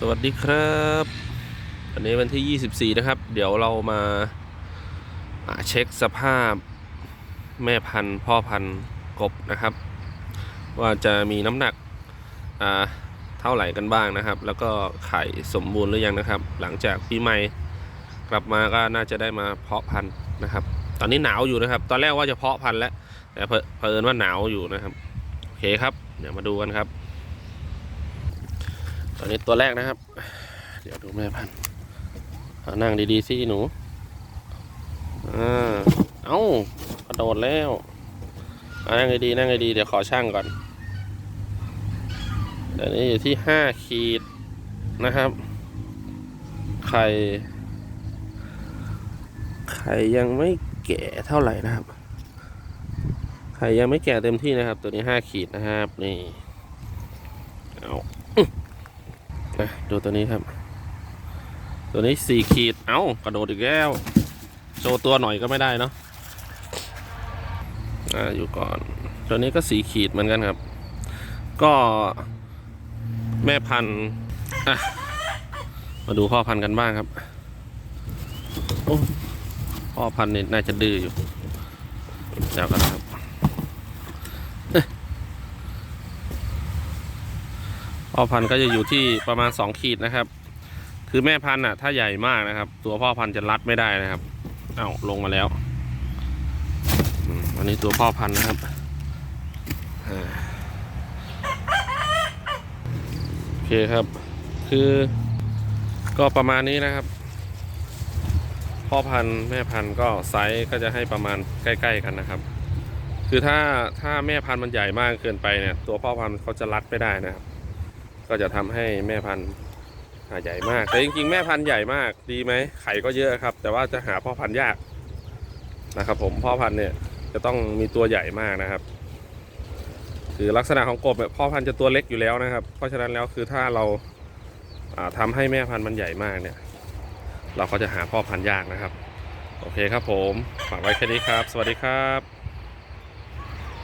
สวัสดีครับวันนี้วันที่ 24 นะครับ เดี๋ยวเรามาาเช็คสภาพแม่พันธุ์ พ่อพันธุ์กบนะครับ ว่าจะมีน้ำหนักเท่าไหร่กันบ้างนะครับ แล้วก็ไข่สมบูรณ์หรือยังนะครับ หลังจากปีใหม่กลับมาก็น่าจะได้มาเพาะพันธุ์นะครับ ตอนนี้หนาวอยู่นะครับ ตอนแรกว่าจะเพาะพันธุ์แล้วแต่เผเผอิญว่าหนาวอยู่นะครับโอเคครับเดี๋ยวมาดูกันครับ ตอนนี้ตัวแรกนะครับ เดี๋ยวดูแม่พันธุ์นั่งดีๆสิหนูอ่าเอ้ากระโดดแล้วนั่งดีๆนั่งดีๆเดี๋ยวขอช่างก่อนเดี๋ยวนี้อยู่ที่ห้าขีดนะครับ ไข่ไข่ยังไม่แก่เท่าไหร่นะครับ ไข่ยังไม่แก่เต็มที่นะครับ ตัวนี้ห้าขีดนะครับ นี่เอา นะดูตัวนี้ครับ ตัวนี้สี่ขีด เอ้ากระโดดอีกแล้ว โชว์ตัวหน่อยก็ไม่ได้เนาะอ่าอยู่ก่อน ตัวนี้ก็สีขีดเหมือนกันครับ ก็แม่พันธุ์มาดูพ่อพันธุ์กันบ้างครับโอ้พ่อพันธุ์นี่น่าจะดื้ออยู่เดี๋ยวกันครับ พ่อพันธุ์ก็จะอยู่ที่ประมาณ 2 ขีดนะครับ คือแม่พันธุ์อะ ถ้าใหญ่มากนะครับ ตัวพ่อพันธุ์จะรัดไม่ได้นะครับเอ้าลงมาแล้วอันนี้ตัวพ่อพันธุ์นะครับโอเคครับ คือก็ประมาณนี้นะครับ พ่อพันธุ์แม่พันธุ์ก็ไซส์ก็จะให้ประมาณใกล้ ๆ กันนะครับ คือถ้าถ้าแม่พันธุ์มันใหญ่มากเกินไปเนี่ย ตัวพ่อพันธุ์เขาจะรัดไม่ได้นะครับ ก็จะทำให้แม่พันธุ์ใหญ่มาก แต่จริงๆ แม่พันธุ์ใหญ่มากดีไหมไข่ก็เยอะครับ แต่ว่าจะหาพ่อพันธุ์ยากนะครับผมพ่อพันธุ์เนี่ยจะต้องมีตัวใหญ่มากนะครับ คือลักษณะของกบเนี่ยพ่อพันธุ์จะตัวเล็กอยู่แล้วนะครับ เพราะฉะนั้นแล้วคือถ้าเราอ่าทำให้แม่พันธุ์มันใหญ่มากเนี่ย เราก็จะหาพ่อพันธุ์ยากนะครับ โอเคครับผมฝากไว้แค่นี้ครับ สวัสดีครับ